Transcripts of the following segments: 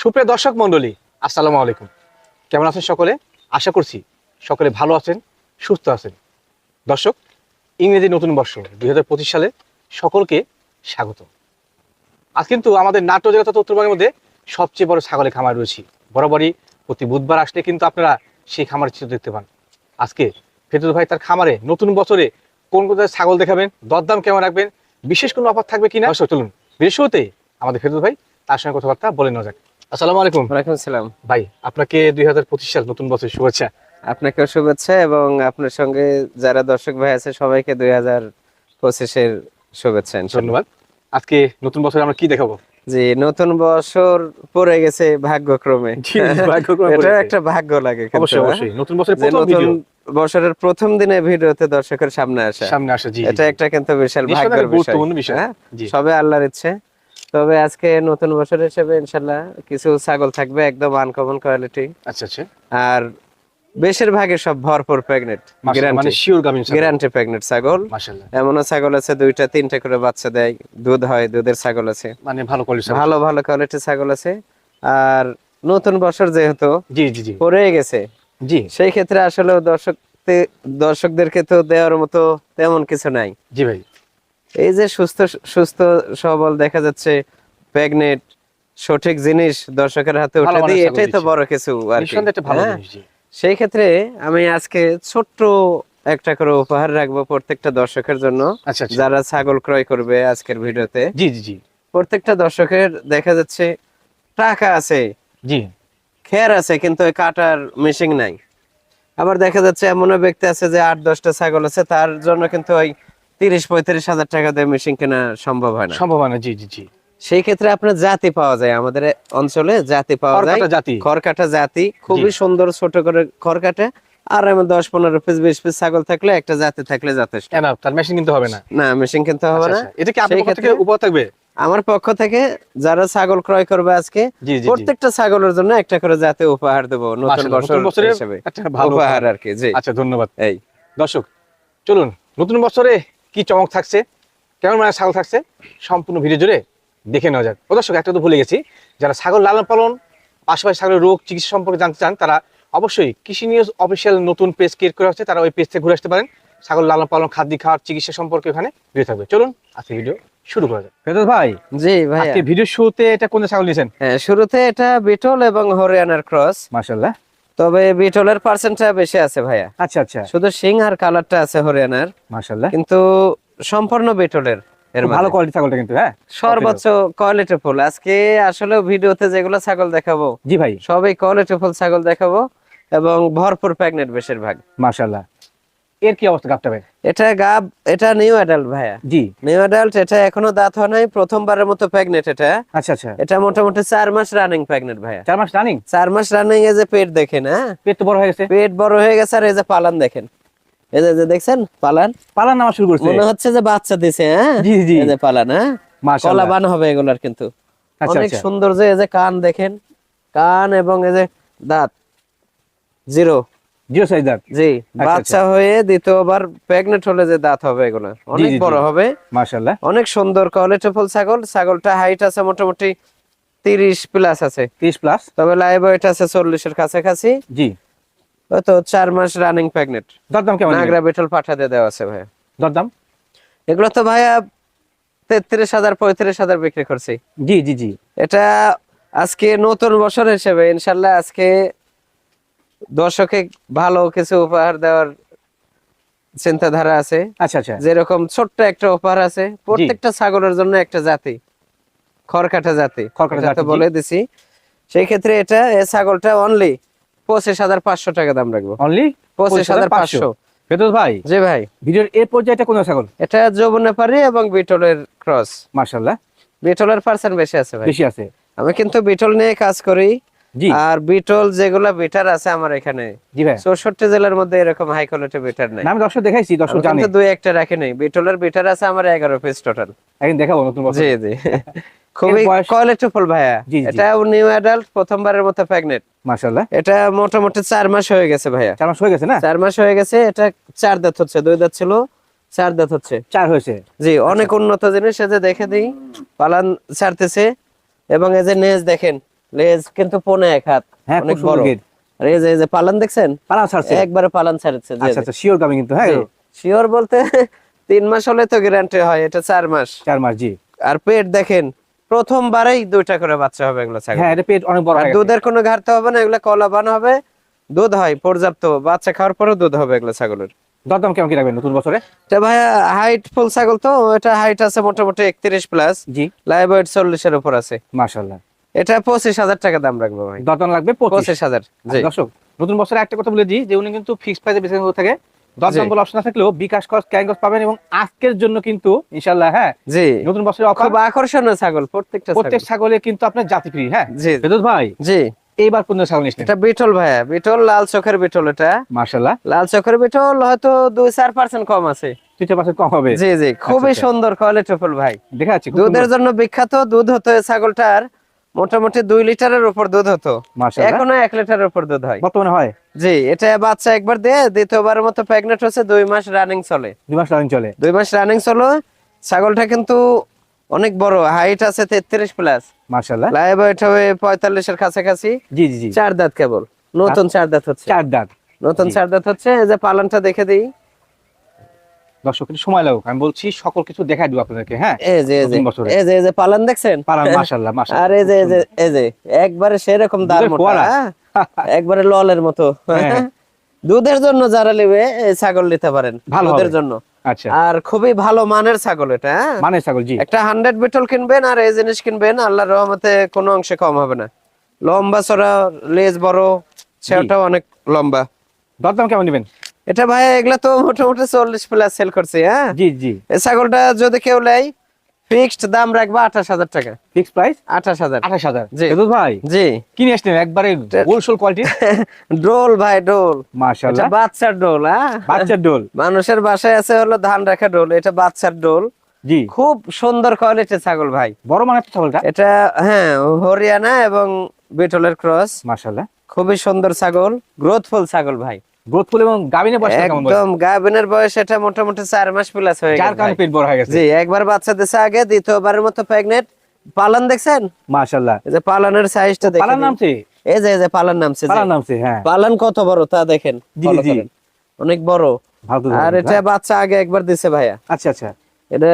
সুপ্রিয় দর্শক মণ্ডলী, আসসালামু আলাইকুম। কেমন আছেন সকলে? আশা করছি সকলে ভালো আছেন, সুস্থ আছেন। দর্শক, ইংরেজি নতুন বর্ষ দুই হাজার পঁচিশ সালে সকলকে স্বাগত। আজ কিন্তু আমাদের নাট্য জগৎ তথা উত্তরবঙ্গের মধ্যে সবচেয়ে বড় ছাগলের খামার রয়েছে। বরাবরই প্রতি বুধবার আসলে কিন্তু আপনারা সেই খামারের চিত্র দেখতে পান। আজকে ফেরদৌস ভাই তার খামারে নতুন বছরে কোন কোন ছাগল দেখাবেন, দরদাম কেমন রাখবেন, বিশেষ কোনো অফার থাকবে কিনা? চলুন, বিশেষ শুরুতে আমাদের ফেরদৌস ভাই তার সঙ্গে কথাবার্তা বলে নেওয়া যাক। আসসালামু আলাইকুম। ওয়ালাইকুম সালাম ভাই আপনাকে দুই হাজার পঁচিশ সাল নতুন বছর শুভেচ্ছা। আপনাকেও শুভেচ্ছা এবং আপনার সঙ্গে যারা দর্শক ভাই আছে সবাইকে দুই হাজার পঁচিশের শুভেচ্ছা ধন্যবাদ। আজকে নতুন বছরে আমরা কি দেখাবো? জি নতুন বছর পড়ে গেছে ভাগ্যক্রমে। এটা একটা ভাগ্য লাগে অবশ্যই হ্যাঁ? অবশ্যই। নতুন বছরের প্রথম নতুন ভিডিও বছরের প্রথম দিনে ভিডিওতে দর্শকের সামনে আসা। সামনে আসে জি এটা একটা কিন্তু বিশাল ভাগ্যের বিষয় হ্যাঁ? সবে আল্লাহর ইচ্ছে। তবে আজকে নতুন বছর হিসেবে ইনশাল্লাহ কিছু ছাগল থাকবে একদম আনকমন কোয়ালিটি আচ্ছা আচ্ছা। আর বেশিরভাগের সব ভরপুর প্রেগনেন্ট মানে শিওর গামিন গ্যারান্টি প্রেগনেন্ট ছাগল। মাশাআল্লাহ। এমনও ছাগল আছে দুইটা তিনটা করে বাচ্চা দেয় দুধ হয় দুধের ছাগল আছে। মানে ভালো কোয়ালিটি ভালো ভালো কোয়ালিটি ছাগল আছে। আর নতুন বছর যেহেতু জি জি জি। পড়ে গেছে। জি। সেই ক্ষেত্রে আসলে দর্শক দর্শকদেরকে তো দেওয়ার মতো তেমন কিছু নাই। জি ভাই। এই যে সুস্থ সুস্থ সবল দেখা যাচ্ছে প্রেগনেন্ট সঠিক জিনিস দর্শকের হাতে উঠে দিই এটাই তো বড় কিছু আর হ্যাঁ? সেই ক্ষেত্রে আমি আজকে ছোট্ট একটা করে উপহার রাখব প্রত্যেকটা দর্শকের জন্য আচ্ছা আচ্ছা। যারা ছাগল ক্রয় করবে আজকের ভিডিওতে। জি জি জি। প্রত্যেকটা দর্শকের দেখা যাচ্ছে টাকা আছে জি। খেয়ার আছে কিন্তু কাটার মেশিন নাই। আবার দেখা যাচ্ছে এমনও ব্যক্তি আছে যে আট দশটা ছাগল আছে তার জন্য কিন্তু ওই তিরিশ পঁয়ত্রিশ হাজার টাকা দিয়ে মেশিন কেনা সম্ভব হয় না। সম্ভাবনা জি জি জি। সেই ক্ষেত্রে আপনার জাতি পাওয়া যায় আমাদের অঞ্চলে জাতি পাওয়া যায়। খড়কাটা জাতি। জাতি খুবই সুন্দর ছোট করে খড়কাটা। আর আমার দশ পনেরো পিস বিশ পিস ছাগল থাকলে একটা জাতি থাকলে যথেষ্ট। তার মেশিন কিনতে হবে না। না মেশিন কিনতে হবে আচ্ছা, না। আচ্ছা। এটা কি আপনার থেকে উপহার থাকবে? আমার পক্ষ থেকে যারা ছাগল ক্রয় করবে আজকে প্রত্যেকটা ছাগলের জন্য একটা করে জাতীয় উপহার দেবো নতুন বছর হিসেবে। একটা ভালো উপহার। আর কি জি। আচ্ছা ধন্যবাদ। এই। দর্শক চলুন নতুন বছরে কি চমক থাকছে কেমন মানে ছাগল থাকছে সম্পূর্ণ ভিডিও জুড়ে দেখে নেওয়া যাক। ও দর্শক একটা তো ভুলে গেছি যারা ছাগল লালন পালন পাশাপাশি ছাগলের রোগ চিকিৎসা সম্পর্কে জানতে চান তারা অবশ্যই কৃষি নিউজ অফিসিয়াল নতুন পেজ ক্রিয়েট করে হচ্ছে তারা ওই পেজ থেকে ঘুরে আসতে পারেন। ছাগল লালন পালন খাদ্য খাওয়ার চিকিৎসা সম্পর্কে ওখানে ভিডিও থাকবে। চলুন আজকে ভিডিও শুরু করা যাক। ফেরদৌস ভাই জি ভাই আজকে ভিডিও শুরুতে এটা কোন ছাগল নিয়েছেন? হ্যাঁ শুরুতে এটা বিটল এবং হরিয়ানার ক্রস। মাশাআল্লাহ। তবে বিটলের পার্সেন্টটা বেশি আছে ভাইয়া। আচ্ছা আচ্ছা। শুধু সিং আর কালারটা আছে হরিয়ানার। মাশাআল্লাহ। কিন্তু সম্পূর্ণ বিটলের এর ভালো কোয়ালিটি ছাগলটা কিন্তু হ্যাঁ? সর্বোচ্চ কোয়ালিটি ফুল। আজকে আসলে ভিডিওতে যেগুলো ছাগল দেখাবো জি ভাই। সবই কোয়ালিটি ফুল ছাগল দেখাবো এবং ভরপুর প্রেগনেন্ট বেশিরভাগ। মাশাআল্লাহ। এর কি অবস্থা গাবটা ভাই? এটা গাব এটা নিউ অ্যাডাল্ট ভাইয়া। জি। নিউ অ্যাডাল্ট এটা এখনও দাঁত হয় নাই প্রথমবারের মতো প্রেগনেন্ট এটা। আচ্ছা আচ্ছা। এটা মোটামুটি চার মাস রানিং প্রেগনেন্ট ভাইয়া। চার মাস রানিং চার মাস রানিং এ যে পেট দেখেন হ্যাঁ? পেট তো বড় হয়ে গেছে। পেট বড় হয়ে গেছে আর এই যে পালান দেখেন। এই যে- যে দেখছেন? পালান? পালান নামা শুরু করছে। মনে হচ্ছে যে বাচ্চা দিছে হ্যাঁ? জি জি। এই যে পালান হ্যাঁ? মাশাআল্লাহ। কলাবান হবে এগুলার কিন্তু। আচ্ছা অনেক আচ্ছা। সুন্দর যে এই যে কান দেখেন। কান এবং এই যে দাঁত। জিরো জিরো সাইজ দাঁত জি আচ্ছা। বাচ্চা হয়ে দ্বিতীয়বার প্রেগনেন্ট হলে যে দাঁত হবে এগুলা অনেক বড় হবে। মাশাআল্লাহ। অনেক সুন্দর কোয়ালিটিফুল ছাগল। ছাগলটা হাইট আছে মোটামুটি তিরিশ প্লাস আছে। 30 প্লাস তবে লাইভ ওয়েট আছে চল্লিশের কাছাকাছি। জি। তো চার মাস রানিং প্রেগনেন্ট দরদাম কেমন নাগরা বেটল দেওয়া আছে দরদাম? এগুলো তো ভাইয়া তেত্রিশ হাজার পঁয়ত্রিশ হাজার বিক্রি করছি। জি জি জি। এটা আজকে নতুন বছর হিসেবে ইনশাল্লাহ আজকে দর্শকে ভালো কিছু উপহার দেওয়ার চিন্তাধারা আছে। আচ্ছা আচ্ছা। যেরকম ছোট্ট একটা উপহার আছে প্রত্যেকটা ছাগলের জন্য একটা জাতি খড়কাটা জাতি। খড়কাটা জাতি, বলে দিছি। সেই ক্ষেত্রে এটা এই ছাগলটা অনলি পঁচিশ হাজার পাঁচশো টাকা দাম রাখব। অনলি পঁচিশ হাজার পাঁচশো? ফেরদৌস ভাই জি ভাই। ভিডিওর এই পর্যায়টা কোন ছাগল? এটা যৌবনেপারি এবং বিটলের ক্রস মাশাআল্লাহ। বিটলের পার্সেন্ট বেশি আছে ভাই। বেশি আছে। আমি কিন্তু বিটল নিয়ে কাজ করি। আর বিটল যেগুলা বেটার আছে আমার এখানে। জি ভাই চৌষট্টি জেলার মধ্যে এরকম হাই কোয়ালিটি বেটার নাই। আমি দর্শক দেখাইছি দর্শক জানে। দুই একটা রাখি নাই। বিটলের বেটার আছে আমার এগারো পিস টোটাল একদিন দেখাবো নতুন জি জি। খুবই ভাইয়া। এটা নিউ অ্যাডাল্ট প্রথমবারের মতো প্রেগনেন্ট মাশাআল্লাহ। এটা মোটামুটি চার মাস হয়ে গেছে ভাইয়া। চার মাস হয়ে গেছে না? চার মাস হয়ে গেছে এটা চার দাঁত হচ্ছে দুই দাঁত ছিল চার দাঁত হচ্ছে। চার হয়েছে। জি অনেক উন্নত জিনিস এই যে দেখে দিই পালান ছাড়তেছে এবং এই যে নেজ দেখেন লেজ কিন্তু পনে এক হাত হ্যাঁ অনেক বড়। এই যে পালান দেখছেন? ছাড়ছে। একবারে পালান ছাড়ছে আচ্ছা আচ্ছা শিওর গাবি কিন্তু হ্যাঁ। শিওর বলতে তিন মাস হলে তো গ্যারান্টি হয় এটা চার মাস। চার মাস জি। আর পেট দেখেন প্রথমবারেই দুইটা করে বাচ্চা হবে এগুলো ছাগল। হ্যাঁ এটা পেট অনেক বড় আর দুধের কোনো ঘাটতি হবে না এগুলো কলাবান হবে দুধ হয় পর্যাপ্ত। বাচ্চা খাওয়ার পরেও দুধ হবে এগুলো ছাগলের। দরদাম কেমন কি রাখবেন নতুন বছরে? এটা ভাইয়া হাইট ফুল ছাগল তো এটা হাইট আছে মোটামুটি একত্রিশ প্লাস জি। লাইভ ওয়েট চল্লিশের উপর আছে। মাশাআল্লাহ। এটা পঁচিশ হাজার টাকা দাম রাখব ভাই। দরদাম লাগবে পঁচিশ। হাজার দর্শক নতুন বছরে একটা কথা বলে দিই যে উনি কিন্তু ফিক্সড প্রাইসে বেশি থাকে। দরদাম জি। অপশন থাকলেও বিকাশ কস ক্যাঙ্গস পাবেন এবং আজকের জন্য কিন্তু ইনশাআল্লাহ হ্যাঁ জি। নতুন বছরের খুব আকর্ষণীয় ছাগল প্রত্যেকটা প্রত্যেক ছাগলে কিন্তু আপনার জাতি ফ্রি হ্যাঁ। জি। বেদত ভাই জি। এইবার কোন ছাগল এটা বিটল ভাইয়া বিটল লাল চোখের বিটল এটা। মাশাআল্লাহ। লাল চোখের বিটল হয়তো দুই চার পার্সেন্ট কম আছে। কম হবে। জি জি খুবই আচ্ছা। সুন্দর কোয়ালিটি ফুল ভাই। দেখা যাচ্ছে দুধের জন্য বিখ্যাত দুধ হতো ছাগলটার। মোটামুটি দুই লিটারের উপর দুধ হতো। এখনও এক লিটারের উপর দুধ হয়। বর্তমানে হয়? জি এটা বাচ্চা একবার দিয়ে দ্বিতীয়বারের মতো প্রেগনেন্ট হচ্ছে দুই মাস রানিং চলে। দুই মাস রানিং চলে? দুই মাস রানিং চলো। ছাগলটা কিন্তু অনেক বড় হাইট আছে তেত্রিশ প্লাস লাইভ পঁয়তাল্লিশের কাছাকাছি। জি জি জি। চার দাঁত কেবল। নতুন চার দাঁত হচ্ছে। চার দাঁত। নতুন চার দাঁত হচ্ছে এই যে পালনটা দেখে দিই। সময় লাগুক। আমি বলছি সকল কিছু দেখাই দিব আপনাদেরকে হ্যাঁ? এই যে এই যে এই যে এই পালন দেখছেন? পালান মাশাআল্লাহ মাশাআল্লাহ। আর এই যে এই যে একবারে সেরকম মোটা হ্যাঁ? একবারে ললের মতো। হ্যাঁ। দুধের জন্য যারা নেবে ছাগল নিতে পারেন ভালো দুধের জন্য। আচ্ছা। আর খুবই ভালো মানের ছাগল এটা হ্যাঁ? মানে ছাগল জি। একটা হান্ড্রেড বিটল কিনবেন আর এই জিনিস কিনবেন আল্লাহর রহমতে কোনো অংশে কম হবে না। লম্বা চড়া লেজ বড় সেটাও অনেক লম্বা। দরদাম কেমন নেবেন? এটা ভাই এগুলা তো মোটামুটি চল্লিশ প্লাস সেল করছে হ্যাঁ? জি জি। এই ছাগলটা যদি কেউ নেয় ফিক্সড দাম রাখব আঠাশ হাজার টাকা। ফিক্স প্রাইস আঠাশ হাজার। আঠাশ হাজার। জি। ভাই? জি। কি নিয়ে আসলেন একবারে গোলসোল কোয়ালিটি ডোল ভাই ডোল। মাশাআল্লাহ। বাচ্চার ডোল হ্যাঁ? বাচ্চার ডোল? মানুষের বাসায় আছে হলো ধান রাখা ডোল এটা বাচ্চার ডোল। জি। খুব সুন্দর কোয়ালিটির ছাগল ভাই। বড় মানের ছাগলটা? এটা হ্যাঁ হরিয়ানা এবং বিটলের ক্রস মাশাআল্লাহ। খুবই সুন্দর ছাগল গ্রোথফুল ছাগল ভাই। গ্রোথফুল এবং বয়স একদম বয়স এটা মোটামুটি মাস প্লাস হয়ে যার গেছে কারণে। পেট বড় হয়ে গেছে? জি একবার বাচ্চা দিছে আগে দ্বিতীয়বারের মতো পালন দেখছেন? মাশাআল্লাহ। এই যে পালনের সাইজটা দেখেন নামছে? এই যে এই যে পালন নামছে জি। পালার নামছে হ্যাঁ। পালন কত বড় তা দেখেন জি, জি। অনেক বড়। আর এটা বাচ্চা আগে একবার দিছে ভাইয়া। আচ্ছা আচ্ছা। এটা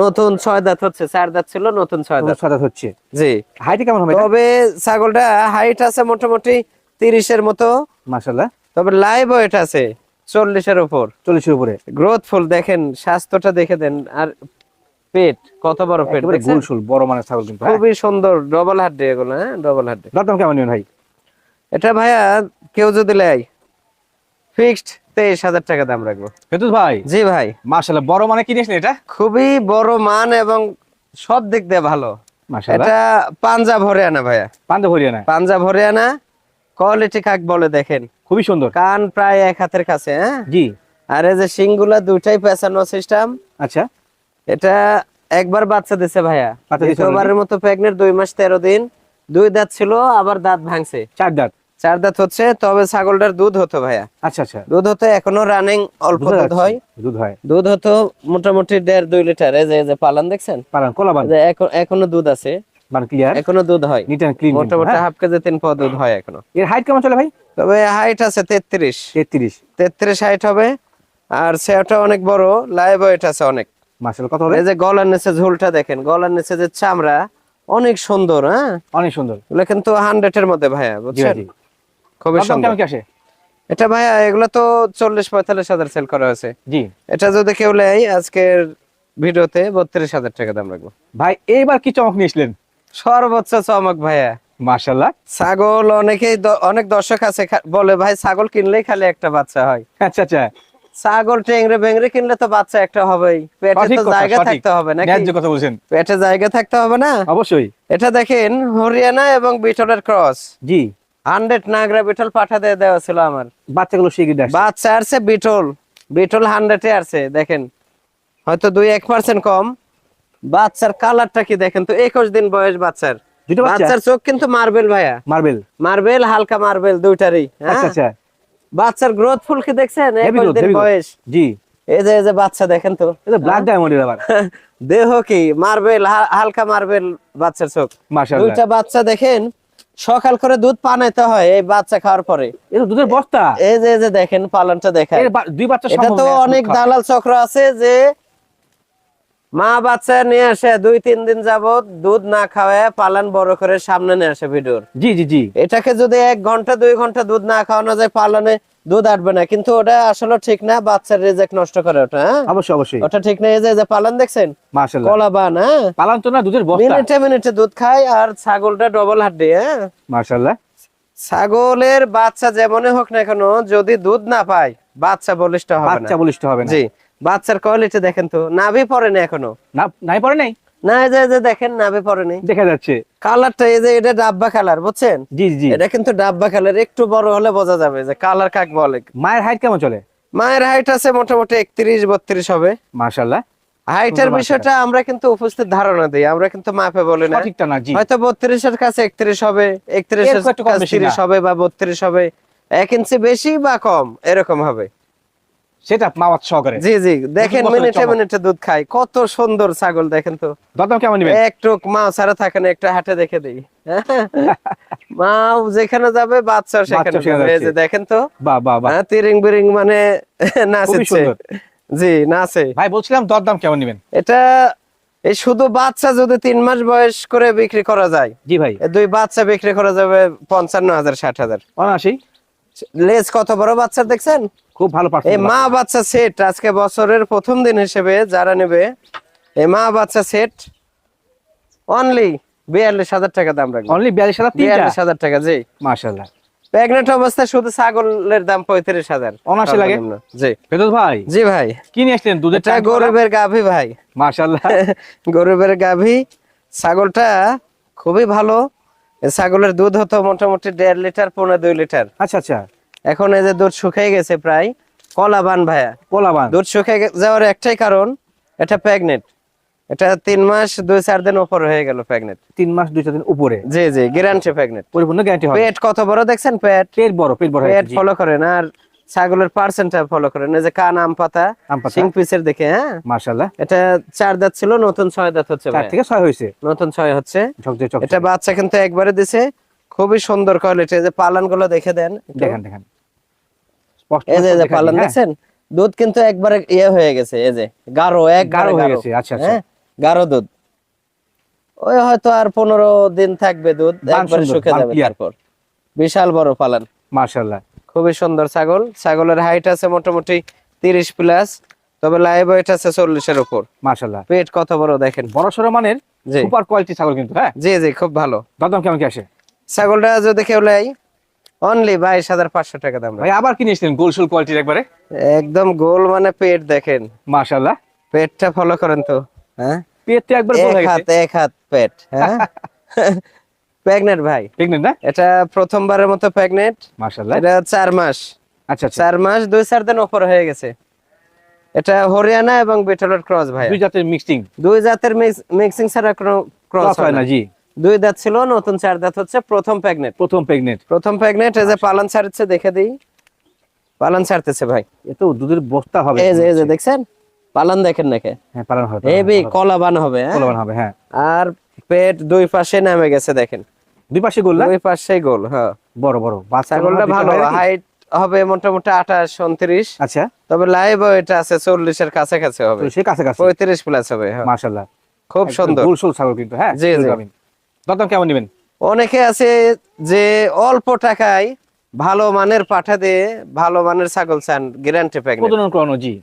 নতুন ছয় দাঁত হচ্ছে চার দাঁত ছিল নতুন ছয় দাঁত। সাদা হচ্ছে। জি। হাইটে কেমন হবে তবে ছাগলটা হাইট আছে মোটামুটি তিরিশের মতো। মাশাআল্লাহ। তবে লাইভ ওয়েট আছে চল্লিশের উপর। চল্লিশের উপরে। গ্রোথ ফুল দেখেন স্বাস্থ্যটা দেখে দেন আর পেট কত বড় পেট? গোলসোল বড় মানের ছাগল কিন্তু হ্যাঁ? খুবই সুন্দর ডবল হাড্ডি এগুলো হ্যাঁ ডবল হাড্ডি দরদাম কেমন নেবেন ভাই? এটা ভাইয়া কেউ যদি লেয় ফিক্সড তেইশ হাজার টাকা দাম রাখব। ফেতুস ভাই? জি ভাই। মাশাআল্লাহ বড় মানে কি নিয়েছেন এটা? খুবই বড় মান এবং সব দিক দিয়ে ভালো। এটা পাঞ্জাব হরিয়ানা ভাইয়া। পাঞ্জাব হরিয়ানা। পাঞ্জাব হরিয়ানা কোয়ালিটি কাক বলে দেখেন। খুবই সুন্দর। কান প্রায় এক হাতের কাছে হ্যাঁ? জি। আর এই যে সিংগুলা দুইটাই পেঁচানো সিস্টেম আচ্ছা। এটা একবার বাচ্চা দিছে ভাইয়া। দ্বিতীয়বারের মতো প্রেগনেন্ট দুই মাস তেরো দিন। দুই দাঁত ছিল আবার দাঁত ভাঙছে। চার দাঁত? চার দাঁত হচ্ছে তবে ছাগলটার দুধ হতো ভাইয়া। আচ্ছা আচ্ছা। দুধ হতো এখনও রানিং অল্প দুধ হয়। দুধ হয়। দুধ হতো মোটামুটি দেড় দুই লিটার। এই যে পালন দেখছেন? পালান কোলা বান এই যে এখন- দুধ আছে। এখনও দুধ হয়। মোটামুটি হাফ কেজি তিন পাও দুধ হয় এখনও। এর হাইট কেমন চলে ভাই? তবে হাইট আছে তেত্রিশ। 33 তেত্রিশ হাইট হবে আর সেটা অনেক বড় লাইভ ওয়েট আছে অনেক। মাশাআল্লাহ কত হবে এই যে গলার নিচে ঝুলটা দেখেন গলার নিচে যে চামড়া অনেক সুন্দর হ্যাঁ? অনেক সুন্দর। এগুলো কিন্তু হান্ড্রেড এর মধ্যে ভাইয়া বুঝছেন? খুবই সুন্দর। এটা ভাইয়া এগুলো তো চল্লিশ পঁয়তাল্লিশ হাজার সেল করা হয়েছে। জি। এটা যদি কেউ নেয় আজকের ভিডিওতে বত্রিশ হাজার টাকা দাম রাখব। ভাই এইবার কি চমক নিয়েছিলেন সর্বোচ্চ চমক ভাইয়া। মাশাআল্লাহ। ছাগল অনেকেই অনেক দর্শক আছে বলে ভাই ছাগল কিনলেই খালি একটা বাচ্চা হয়। আচ্ছা আচ্ছা। ছাগল টেংরে বেংরে কিনলে তো বাচ্চা একটা হবেই। পেটে তো জায়গা থাকতে হবে ন্যায্য কথা বলছেন। পেটে জায়গা থাকতে হবে না? অবশ্যই। এটা দেখেন হরিয়ানা এবং বিটলের ক্রস। জি। হান্ড্রেড নাগরা বিটল পাঠা দিয়ে দেওয়া ছিল আমার। বাচ্চাগুলো শিখে দেয় বাচ্চা আসছে বিটল। বিটল হান্ড্রেডে আসছে দেখেন। হয়তো দুই এক পার্সেন্ট কম। বাচ্চার কালারটা কি দেখেন তো? একুশ দিন বয়স বাচ্চার। দুটো বাচ্চার চোখ কিন্তু মার্বেল ভাইয়া। মার্বেল? মার্বেল হালকা মার্বেল দুইটারই হ্যাঁ? আচ্ছা আচ্ছা। বাচ্চার গ্রোথ ফুল কি দেখছেন। বয়স। জি। এই যে এই যে বাচ্চা দেখেন তো। এটা ব্ল্যাক ডায়মন্ডের আবার দেহ কি? মার্বেল হালকা মার্বেল বাচ্চার চোখ। মাশাআল্লাহ। দুইটা বাচ্চা দেখেন সকাল করে দুধ পানাইতে হয় এই বাচ্চা খাওয়ার পরে। এ দুধের বস্তা। এই যে এই যে দেখেন পালনটা দেখেন দুই বাচ্চা এটা তো অনেক দালাল চক্র আছে যে মা বাচ্চা নিয়ে আসে দুই তিন দিন যাবত দুধ না খাওয়ায় পালন বড় করে সামনে নিয়ে আসে ভিডিওর। জি জি জি। এটাকে যদি এক ঘণ্টা দুই ঘণ্টা দুধ না খাওয়ানো যায় পালনে দুধ আটবে না। কিন্তু ওটা আসলে ঠিক না বাচ্চার রেজেক্ট নষ্ট করে ওটা হ্যাঁ? অবশ্যই অবশ্যই। ওটা ঠিক না এই যে পালন দেখছেন? মাশাআল্লাহ। কলা বান হ্যাঁ? পালান তো না দুধের বস্তা। মিনিটে মিনিটে দুধ খায় আর ছাগলটা ডবল হাড্ডি হ্যাঁ? মাশাআল্লাহ। ছাগলের বাচ্চা যেমনই হোক না কেন যদি দুধ না পায় বাচ্চা বলিষ্ঠ হবে না। বাচ্চা বলিষ্ঠ হবে না। জি। বাচ্চার কোয়ালিটি দেখেন তো নাভি পরে না এখনও? নাই পড়ে নাই? না এই যে দেখেন নাভি পরে নেই। দেখা যাচ্ছে। কালারটা এই যে এটা ডাব্বা কালার বুঝছেন? জি জি। এটা কিন্তু ডাব্বা কালার একটু বড় হলে বোঝা যাবে যে কালার কাক বলে। মায়ের হাইট কেমন চলে? মায়ের হাইট আছে মোটামুটি একত্রিশ বত্রিশ হবে। হাইটের বিষয়টা আমরা কিন্তু উপস্থিত ধারণা দিই আমরা কিন্তু মাপে বলি না। হয়তো বত্রিশের কাছে একত্রিশ হবে একত্রিশ এর একটু কম বেশি তিরিশ হবে বা বত্রিশ হবে এক ইঞ্চি বেশি বা কম এরকম হবে। সেটা মা বাচ্চা সহকারে। জি জি। দেখেন মিনিটে মিনিটে দুধ খায় কত সুন্দর ছাগল দেখেন তো। দরদাম কেমন নেবেন? একটু মা ছাড়া থাকে না একটু হাটে দেখে দিই। মা যেখানে যাবে বাচ্চা সেখানে যাবে। যে দেখেন তো। বাহ বাহ বাহ। হ্যাঁ, তিরিং বিরিং মানে নাচছে সুন্দর। জি নাচে। ভাই বলছিলাম দরদাম কেমন নেবেন? এটা এই শুধু বাচ্চা যদি তিন মাস বয়স করে বিক্রি করা যায়। জি ভাই। দুই বাচ্চা বিক্রি করা যাবে পঞ্চান্ন হাজার ষাট হাজার। অনাশি লেজ কত বড় বাচ্চা দেখছেন? খুব ভালো এই মা বাচ্চা। সেট আজকে বছরের প্রথম দিন হিসেবে যারা নেবে এই মা বাচ্চা সেট অনলি বিয়াল্লিশ হাজার টাকা দাম রাখবে। অনলি বিয়াল্লিশ হাজার বিয়াল্লিশ হাজার টাকা জি। মাশাআল্লাহ। প্রেগনেন্ট অবস্থায় শুধু ছাগলের দাম পঁয়ত্রিশ হাজার। লাগে? জি। ফেরদৌস ভাই? জি ভাই। কি নিয়ে আসলেন? দুধের এটা গরিবের গাভী ভাই। মাশাআল্লাহ। গরিবের গাভী ছাগলটা খুবই ভালো। ছাগলের দুধ হতো মোটামুটি দেড় লিটার পনেরো দুই লিটার। আচ্ছা আচ্ছা। এখন এই যে দুধ শুকিয়ে গেছে প্রায় কলাবান ভাইয়া। কলাবান। দুধ শুকিয়ে যাওয়ার একটাই কারণ এটা প্রেগনেন্ট এটা তিন মাস দুই চার দিন উপর হয়ে গেল প্রেগনেন্ট তিন মাস দুই চার দিন উপরে? জি জি গ্যারান্টি প্রেগনেন্ট পরিপূর্ণ গ্যারান্টি পেট কত বড় দেখছেন? পেট। পেট বড় পেট বড় পেট। ফলো করেন আর ছাগলের পার্সেন্টটা ফলো করেন। এই যে কান আম পাতা সিং পিসের দেখে হ্যাঁ? মাশাআল্লাহ। এটা চার দাঁত ছিল নতুন ছয় দাঁত হচ্ছে চার থেকে ছয় হয়েছে। নতুন ছয় হচ্ছে। এটা বাচ্চা কিন্তু একবারে দিছে খুবই সুন্দর কোয়ালিটি যে পালনগুলো দেখে দেন দেখেন দেখেন। এই যে এই পালন হ্যাঁ। দেখছেন? দুধ কিন্তু একবারে ইয়ে হয়ে গেছে এই যে গাঢ় এক গাঢ় হয়ে গেছে, আচ্ছা, আচ্ছা। গাঢ় দুধ। ওই হয়তো আর পনেরো দিন থাকবে দুধ একবারে শুকে যাবে। তারপর। বিশাল বড় পালন। মাশাআল্লাহ। খুবই সুন্দর ছাগল। ছাগলের হাইট আছে মোটামুটি তিরিশ প্লাস তবে লাইভ ওয়েট আছে চল্লিশের উপর। মাশাআল্লাহ। পেট কত বড় দেখেন। বড় সড়ো মানের সুপার কোয়ালিটি ছাগল কিন্তু হ্যাঁ? জি জি খুব ভালো। দরদাম কেমন কি আসে? ছাগলটা যদি কেউ নেয় অনলি বাইশ হাজার পাঁচশো টাকা দাম ভাই আবার কি নিয়েছিলেন গোলসুল কোয়ালিটির একবারে? একদম গোল মানে পেট দেখেন। মাশাআল্লাহ। পেটটা ফলো করেন তো হ্যাঁ? পেট তো একবার এক হাত এক হাত পেট হ্যাঁ? প্রেগনেন্ট ভাই। প্রেগনেন্ট না? এটা প্রথমবারের মতো প্রেগনেন্ট মাশাআল্লাহ। এটা চার মাস। আচ্ছা আচ্ছা। চার মাস দুই চার দিন উপর হয়ে গেছে। এটা হরিয়ানা এবং বিটলের ক্রস ভাই। দুই জাতের মিক্সিং দুই জাতের মিক্সিং ছাড়া কোনো ক্রস হয় না জি। দুই দাঁত ছিল নতুন চার দাঁত হচ্ছে প্রথম প্রেগনেন্ট প্রথম প্রেগনেন্ট প্রথম প্রেগনেন্ট এই যে পালন ছাড়ছে দেখে দিই। পালন ছাড়তেছে ভাই। এত দুধের বস্তা হবে। এই যে এই যে দেখছেন? পালন দেখেন নাকি? হ্যাঁ পালন হবে। কলাবান হবে হ্যাঁ? কলবান হবে হ্যাঁ। আর পেট দুই পাশে নামে গেছে দেখেন। দুই পাশে গোল দুই পাশেই গোল হ্যাঁ। বড় বড়। বাচ্চা হয় ভালো? হাইট হবে মোটামুটি আঠাশ উনত্রিশ। আচ্ছা। তবে লাইভ এটা আছে চল্লিশের কাছাকাছি হবে। তো সে কাছে কাছে পঁয়ত্রিশ প্লাস হবে হ্যাঁ। মাশাআল্লাহ। খুব সুন্দর। গোলসুল ছাগল কিন্তু হ্যাঁ? জি, জি। দরদাম কেমন নেবেন? অনেকে আছে যে অল্প টাকায় ভালো মানের পাঠা দিয়ে ভালো মানের ছাগল চান গ্যারান্টি প্যাকেট জি।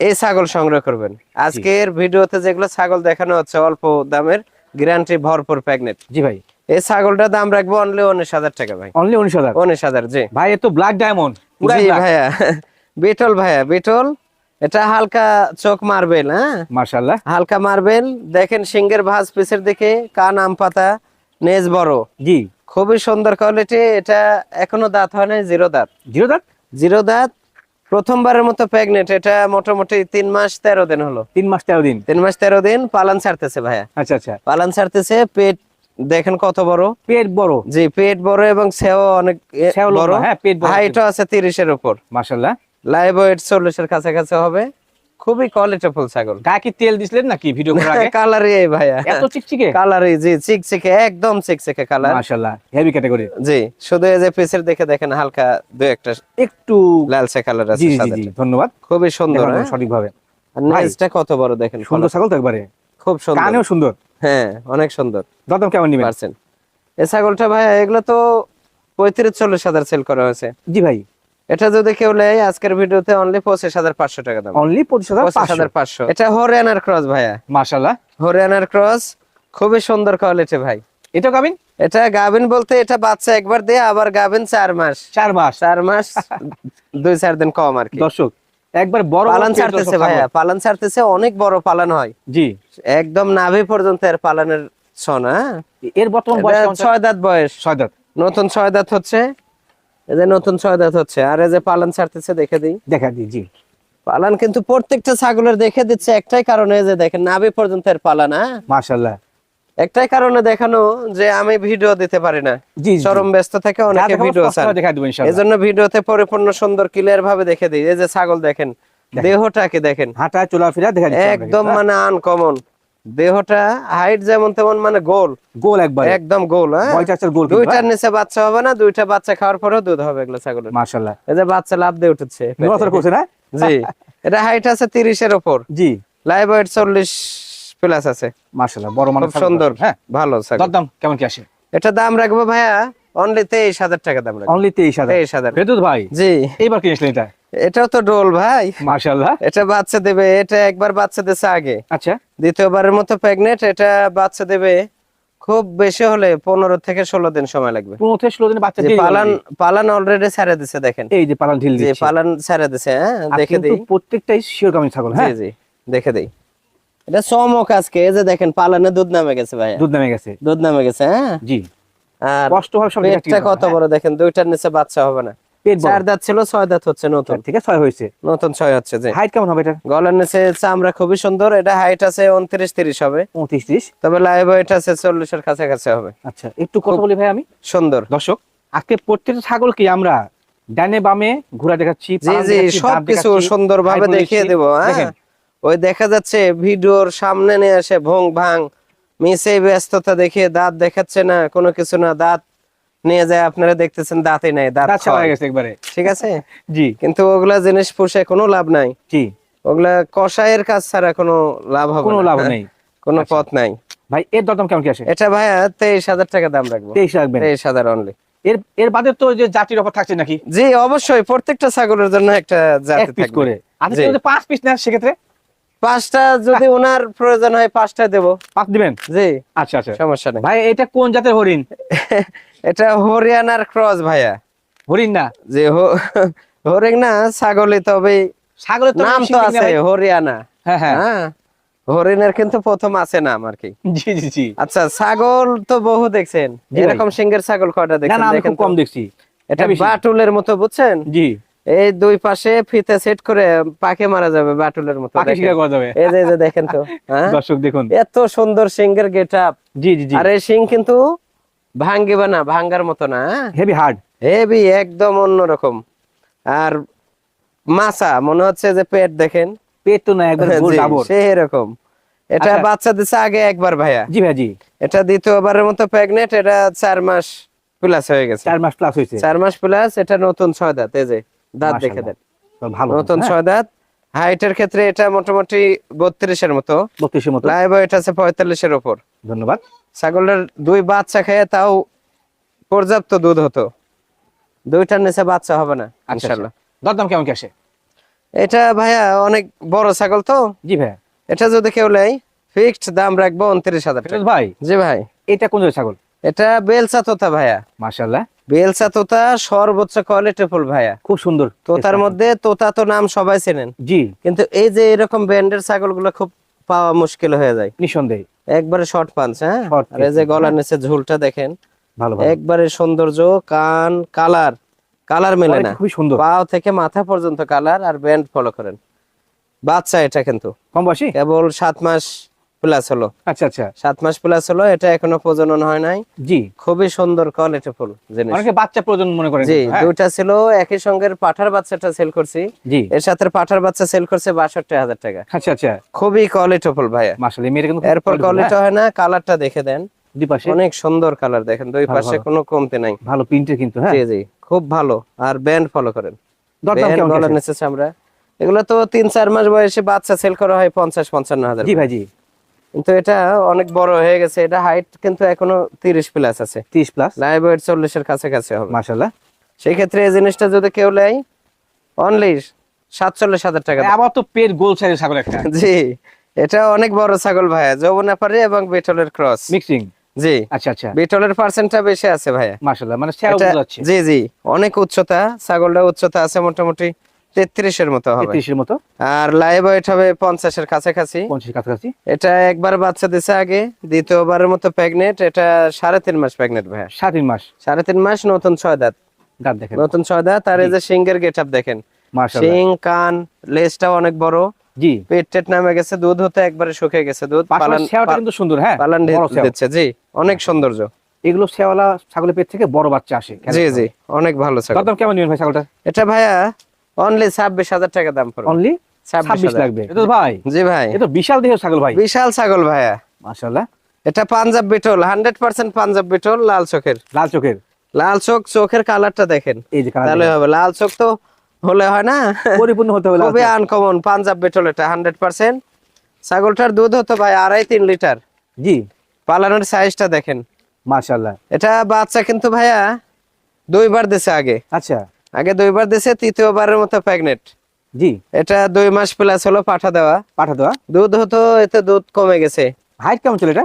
এই ছাগল সংগ্রহ করবেন। আজকের ভিডিওতে যেগুলো ছাগল দেখানো হচ্ছে অল্প দামের গ্যারান্টি ভরপুর প্যাগনেট জি ভাই। এই ছাগলটার দাম রাখব অনলি উনিশ হাজার টাকা ভাই। অনলি উনিশ হাজার? উনিশ হাজার জি। ভাই এ তো ব্ল্যাক ডায়মন্ড জি ভাইয়া। বিটল ভাইয়া বিটল। এটা হালকা চোখ মার্বেল হ্যাঁ? হালকা মার্বেল। দেখেন সিংহের ভাঁজ পিসের দিকে কান আম পাতা নেজ বড়। জি। খুবই সুন্দর কোয়ালিটি এটা এখনও দাঁত হয় নাই জিরো দাঁত। জিরো দাঁত? জিরো দাঁত। প্রথমবারের মতো প্রেগনেন্ট এটা মোটামুটি তিন মাস তেরো দিন হলো। তিন মাস তেরো দিন? তিন মাস তেরো দিন পালন ছাড়তেছে ভাইয়া। আচ্ছা আচ্ছা। পালন ছাড়তেছে পেট দেখেন কত বড়। পেট বড়? জি পেট বড় এবং সেও অনেক বড়। হ্যাঁ, পেট বড়। হাইটও আছে তিরিশের উপর। মাশাআল্লাহ। লাইভ ওয়েট চল্লিশের কাছাকাছি হবে। খুবই কোয়ালিটিফুল ছাগল। গায়ে তেল দিছিলেন নাকি ভিডিও করার আগে? কালারই এই ভাইয়া। এত চিকচিকে? কালারই জি চিকচিকে একদম চিকচিকে কালার মাশাআল্লাহ হেভি ক্যাটাগরি জি শুধু এই যে পিসের দেখে দেখেন হালকা দুই একটা একটু লালচে কালার আছে জি জি জি ধন্যবাদ। খুবই সুন্দর সঠিক ভাবে নেজটা কত বড় দেখেন সুন্দর ছাগল তো একবারে। খুব সুন্দর। কানেও সুন্দর। হ্যাঁ অনেক সুন্দর। দাম কেমন নিবেন? পারছেন। এই ছাগলটা ভাইয়া এগুলো তো পঁয়ত্রিশ চল্লিশ হাজার সেল করা হয়েছে। জি ভাই। এটা যদি কেউ নেয় আজকের ভিডিওতে অনলি পঁচিশ হাজার পাঁচশো টাকা দাম। অনলি পঁচিশ হাজার পাঁচশো? এটা হরিয়ানার ক্রস ভাইয়া। মাশাআল্লাহ। হরিয়ানার ক্রস খুবই সুন্দর কোয়ালিটি ভাই। এটা কামিন এটা গাভিন বলতে এটা বাচ্চা একবার দিয়ে আবার গাভিন চার মাস। চার মাস? চার মাস দুই চার দিন কম আর কি। দর্শক একবার বড় পালন ছাড়তেছে ভাইয়া। পালন ছাড়তেছে অনেক বড় পালন হয়। জি। একদম নাভি পর্যন্ত এর পালনের সোনা এর বর্তমান বয়স ছয় দাঁত বয়স। ছয় দাঁত। নতুন ছয় দাঁত হচ্ছে। এই যে নতুন ছয় দাঁত হচ্ছে। আর এই যে পালন ছাড়তেছে দেখে দিই। দেখা দি জি। পালান কিন্তু প্রত্যেকটা ছাগলের দেখে দিচ্ছে। একটাই কারণে যে দেখেন নাভি পর্যন্ত এর পালান হ্যাঁ? মাশাআল্লাহ। একটাই কারণে দেখানো যে আমি ভিডিও দিতে পারি না। চরম ব্যস্ত থেকে অনেকে ভিডিও চান। এজন্য ভিডিওতে পরিপূর্ণ সুন্দর ক্লিয়ার ভাবে দেখে দিই। এই যে ছাগল দেখেন দেহটাকে দেখেন। হাঁটা চলাফেরা দেখা দিচ্ছে একদম মানে আনকমন দেহটা হাইট যেমন তেমন মানে গোল। গোল একবার। একদম গোল হ্যাঁ? গোল দুইটার নিচে বাচ্চা হবে না দুইটা বাচ্চা খাওয়ার পরেও দুধ হবে এগুলো ছাগলের। মাশাআল্লাহ। এই যে বাচ্চা লাভ দিয়ে উঠেছে করছে না? জি। এটা হাইট আছে তিরিশের ওপর জি। লাইভ ওয়েট চল্লিশ প্লাস আছে। মাশাআল্লাহ বড় মানে খুব সুন্দর। হ্যাঁ। ভালো ছাগল। দরদাম কেমন কি আসে? এটা দাম রাখব ভাইয়া অনলি তেইশ হাজার টাকা দাম রাখব। অনলি তেইশ হাজার। তেইশ হাজার। ভাই জি। এইবার কিনেছিলেন এটা? এটাও তো ডোল ভাই। মাশাআল্লাহ। এটা বাচ্চা দেবে এটা একবার বাচ্চা দিছে আগে। আচ্ছা। দ্বিতীয়বারের মতো প্রেগনেন্ট এটা বাচ্চা দেবে খুব বেশি হলে পনেরো থেকে ষোলো দিন সময় লাগবে। পনেরো থেকে ষোলো দিনে বাচ্চা পালান পালান অলরেডি ছেড়ে দিছে দেখেন। এই যে পালান ঢিল যে দিচ্ছে। পালান ছেড়ে দিছে হ্যাঁ দেখে দিই। প্রত্যেকটাই শিওর ছাগল হ্যাঁ? জি দেখে দিই। এটা চমক আজকে এই যে দেখেন পালানে দুধ নামে গেছে ভাই। দুধ নামে গেছে। দুধ নামে গেছে হ্যাঁ? জি। আর কষ্ট হবে সব কত বড় দেখেন দুইটার নিচে বাচ্চা হবে না। পেট চার দাঁত ছিল ছয় দাঁত হচ্ছে নতুন। থেকে ছয় হয়েছে। নতুন ছয় হচ্ছে যে হাইট কেমন হবে এটা? গলার নিচে চামড়া খুবই সুন্দর এটা হাইট আছে উনত্রিশ তিরিশ হবে। পঁয়ত্রিশ ত্রিশ। তবে লাইভ ওয়েট আছে চল্লিশের কাছাকাছি হবে। আচ্ছা একটু কথা বলি ভাই আমি। সুন্দর। দর্শক আজকে প্রত্যেকটা ছাগলকে আমরা ডানে বামে ঘোরা দেখাচ্ছি জি জি সবকিছু দেখাচ্ছি, সুন্দর ভাবে দেখিয়ে। দেব দেখেন। ওই দেখা যাচ্ছে ভিডিওর সামনে নিয়ে আসে ভং ভাং মিসে ব্যস্ততা দেখে দাঁত দেখাচ্ছে না কোনো কিছু না দাঁত নিয়ে যায় আপনারা দেখতেছেন দাঁতই নাই দাঁত দাঁত ছাড়া গেছে একবারে। ঠিক আছে? জি। কিন্তু ওগুলা জিনিস পুষে কোনো লাভ নাই। জি। ওগুলা কষায়ের কাজ ছাড়া কোনো লাভ হবে কোনো লাভ হ্যাঁ? নেই। কোনো আচ্ছা। পথ নাই। ভাই এর দরদাম কেমন কি আসে? এটা ভাইয়া তেইশ হাজার টাকা দাম রাখব। তেইশ রাখবেন। তেইশ হাজার অনলি এর এর বাদে তো যে জাতির অফার থাকছে নাকি? জি অবশ্যই প্রত্যেকটা ছাগলের জন্য একটা এক জাতি পিস করে। আচ্ছা। যদি পাঁচ পিস নেন সেক্ষেত্রে? পাঁচটা যদি ওনার প্রয়োজন হয় পাঁচটা দেবো। পাঁচ দিবেন? জি। আচ্ছা আচ্ছা। সমস্যা নেই। ভাই এটা কোন জাতের হরিণ? এটা হরিয়ানার ক্রস ভাইয়া। হরিণ না? যে হরিণ না ছাগলই তবে ছাগলের তো নাম তো আছে হরিয়ানা। হ্যাঁ হ্যাঁ। হ্যাঁ হরিণের কিন্তু প্রথম আছে নাম আর কি। জি জি জি। আচ্ছা ছাগল তো বহু দেখছেন। এরকম সিংহের ছাগল কয়টা দেখছেন না আমি খুব। কম দেখছি। এটা বাটুলের মতো বুঝছেন? জি। এই দুই পাশে ফিতে সেট করে পাকে মারা যাবে বাটুলের মতো দেখেন। শিকার করা যাবে। এই যে দেখেন তো। হ্যাঁ? দর্শক দেখুন। এত সুন্দর সিংহের গেট আপ। জি জি জি। আর এই সিং কিন্তু ভাঙ্গিবে না ভাঙ্গার মতো না হেভি হার্ড হেভি একদম অন্যরকম। আর মাছা মনে হচ্ছে যে পেট দেখেন? পেট তো না একবার গোল জি, ডাবর। সে এরকম। এটা আচ্ছা। বাচ্চা দিছে আগে একবার ভাইয়া। জি ভাই জি। এটা দ্বিতীয়বারের মতো প্রেগনেন্ট এটা চার মাস প্লাস হয়ে গেছে। চার মাস প্লাস হয়েছে। চার মাস প্লাস এটা নতুন ছয় দাঁত এই যে দাঁত দেখে দেন। ভালো নতুন হ্যাঁ, ছয় দাঁত। হাইটের ক্ষেত্রে এটা মোটামুটি বত্রিশের মতো। বত্রিশের মতো। লাইভ ওয়েট আছে পঁয়তাল্লিশের উপর। ধন্যবাদ। ছাগলের দুই বাচ্চা খেয়ে তাও পর্যাপ্ত দুধ হতো। দুইটার নিচে বাচ্চা হবে না আচ্ছা ইনশাল্লাহ। আচ্ছা। দরদাম কেমন কি আসে? এটা ভাইয়া অনেক বড় ছাগল তো। জি ভাইয়া। এটা যদি কেউ নেয় ফিক্সড দাম রাখব উনত্রিশ হাজার ভাই জি ভাই। এটা কোন ছাগল? এটা বেলচা তোতা ভাইয়া। মাশাআল্লাহ। বেলচা তোতা সর্বোচ্চ কোয়ালিটি ফুল ভাইয়া। খুব সুন্দর। তোতার মধ্যে তোতা তো নাম সবাই চেনেন। জি। কিন্তু এই যে এরকম ব্যান্ডের ছাগলগুলো খুব পাওয়া মুশকিল হয়ে যায়। নিঃসন্দেহে। একবারে শর্ট পাঞ্চ হ্যাঁ? আর এই যে গলার নিচে ঝুলটা দেখেন। একবারে সৌন্দর্য কান কালার কালার মেলে না। খুবই সুন্দর। পাও থেকে মাথা পর্যন্ত কালার আর ব্যান্ড ফলো করেন। বাচ্চা এটা কিন্তু। কম বয়সী? কেবল সাত মাস প্লাস হলো। আচ্ছা আচ্ছা। সাত মাস প্লাস হলো এটা এখনও প্রজনন হয় নাই। জি। খুবই সুন্দর কোয়ালিটি ফুল জিনিস। অনেকে বাচ্চা প্রয়োজন মনে করেন। জি হ্যাঁ? দুইটা ছিল একই সঙ্গে পাঠার বাচ্চাটা সেল করছি। জি। এর সাথে পাঠার বাচ্চা সেল করছে বাষট্টি হাজার টাকা। আচ্ছা আচ্ছা। খুবই কোয়ালিটি ফুল ভাইয়া। মাশাআল্লাহ মেয়েটা কিন্তু এরপর quality, কোয়ালিটি হ্যাঁ? হয় না কালারটা দেখে দেন। দুই পাশে। অনেক সুন্দর কালার দেখেন দুই পাশে। কোনো কমতি নাই। ভালো প্রিন্টের কিন্তু হ্যাঁ। জি জি খুব ভালো। আর ব্যান্ড ফলো করেন। দরদাম কেমন গেছে? আমরা। এগুলো তো তিন চার মাস বয়সে বাচ্চা সেল করা হয় পঞ্চাশ পঞ্চান্ন হাজার জি ভাই জি। কিন্তু এটা অনেক বড় হয়ে গেছে। এটা হাইট কিন্তু এখনও তিরিশ প্লাস আছে। 30 প্লাস লাইভ ওয়েট চল্লিশের কাছাকাছি হবে। মাশাআল্লাহ। সেই ক্ষেত্রে এই জিনিসটা যদি কেউ নেয় অনলি সাতচল্লিশ হাজার টাকা। আবার তো পেট গোল সাইজের ছাগল একটা। জি এটা অনেক বড় ছাগল ভাইয়া যৌবনাপাড়ি এবং বিটলের ক্রস মিক্সিং জি। আচ্ছা আচ্ছা। বিটলের পার্সেন্টটা বেশি আছে ভাইয়া। মাশাআল্লাহ মানে জি জি অনেক উচ্চতা ছাগলটা উচ্চতা আছে মোটামুটি তেত্রিশের মতো হবে। 33 এর মতো। আর লাইভ ওয়েট হবে পঞ্চাশের কাছাকাছি। 50 কাছাকাছি। এটা একবার বাচ্চা দিছে আগে দ্বিতীয়বারের মতো প্রেগনেন্ট এটা সাড়ে তিন মাস মাস। সাড়ে তিন মাস নতুন ছয় দাঁত। দাঁত দেখেন। নতুন ছয় দাঁত আর এই যে সিংহের গেট দেখেন। মাশাআল্লাহ। সিং কান লেজটাও অনেক বড়। জি। পেট টেট নামে গেছে দুধ হতে একবারে শুকিয়ে গেছে। দুধ পালান কিন্তু সুন্দর হ্যাঁ পালান দিচ্ছে। জি অনেক সৌন্দর্য। এগুলো সেওয়ালা ছাগলের পেট থেকে বড় বাচ্চা আসে। জি জি অনেক ভালো ছাগল। কেমন নিবেন ভাই ছাগলটা এটা ভাইয়া অনলি ছাব্বিশ হাজার টাকা দাম পড়বে। অনলি 26 ছাব্বিশ লাগবে। এটা ভাই। জি ভাই। এ তো বিশাল দেহের ছাগল ভাই। বিশাল ছাগল ভাইয়া। মাশাআল্লাহ। এটা পাঞ্জাব বিটল হান্ড্রেড পার্সেন্ট পাঞ্জাব বিটল লাল চোখের। লাল চোখের। লাল চোখ চোখের কালারটা দেখেন। এই যে কালার তাহলে হবে লাল চোখ তো হলে হয় না? পরিপূর্ণ হতে হবে খুবই আনকমন পাঞ্জাব বিটল এটা হান্ড্রেড পার্সেন্ট। ছাগলটার দুধ হতো ভাই আড়াই তিন লিটার। জি। পালানোর সাইজটা দেখেন। মাশাআল্লাহ। এটা বাচ্চা কিন্তু ভাইয়া দুইবার দিছে আগে। আচ্ছা। আগে দুইবার দিছে তৃতীয়বারের মতো প্রেগনেন্ট জি। এটা দুই মাস প্লাস হলো পাঠা দেওয়া। পাঠা দেওয়া? দুধ হতো এতে দুধ কমে গেছে। হাইট কেমন ছিল এটা?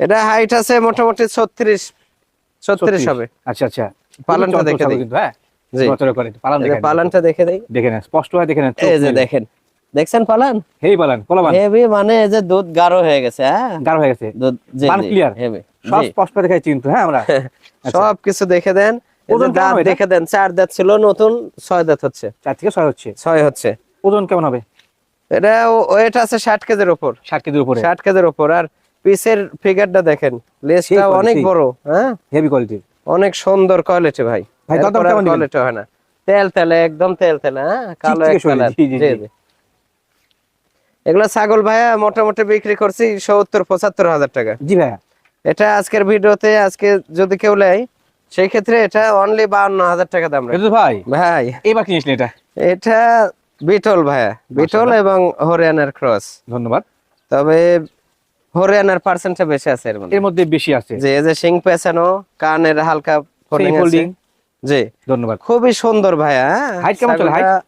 এটা হাইট আছে মোটামুটি ছত্রিশ ছত্রিশ হবে। আচ্ছা আচ্ছা। পালনটা দেখে দিই। হ্যাঁ? পালানটা দেখে দেই দেখেন স্পষ্ট হয় দেখেন এই যে দেখেন। দেখছেন পালান? হেই পালন কলাবান। হেভি মানে এই যে দুধ গাঢ় হয়ে গেছে হ্যাঁ? গাঢ় হয়ে গেছে। দুধ clear? হেভি সব স্পষ্ট দেখাই হ্যাঁ আমরা? আচ্ছা। সব কিছু দেখে দেন। ওজন দাঁত দেখে দেন চার দাঁত ছিল নতুন ছয় দাঁত হচ্ছে। চার থেকে ছয় হচ্ছে? ছয় হচ্ছে। ওজন কেমন হবে? এটা ওয়েট আছে ষাট কেজির উপর ষাট কেজির উপরে? ষাট কেজির উপর আর পিসের ফিগারটা দেখেন quality, অনেক বড় হ্যাঁ? হেভি কোয়ালিটির অনেক সুন্দর কোয়ালিটি ভাই। ভাই, দরদাম কেমন কোয়ালিটি হয় না। তেল তেলে একদম তেল তেলে হ্যাঁ? কালো চিকচিকে এক কালার জি, জি, জি। এগুলো ছাগল ভাইয়া মোটামুটি বিক্রি করছি সত্তর পঁচাত্তর হাজার টাকা। জি ভাইয়া। এটা আজকের ভিডিওতে আজকে যদি কেউ নেয় সেই ক্ষেত্রে এটা অনলি বাউন্ন হাজার টাকা দাম। ভাই। ভাই। এবার কিনেছিলেন এটা? এটা বিটল ভাইয়া। বিটল এবং হরিয়ানার ক্রস। ধন্যবাদ। তবে হরিয়ানার পার্সেন্টটা বেশি আছে এর মধ্যে। এর মধ্যে বেশি আছে। যে এই যে সিং পেছানো কানের হালকা ফোল্ডিং আছে। জি। ধন্যবাদ। খুবই সুন্দর ভাইয়া Height কেমন চলে, height?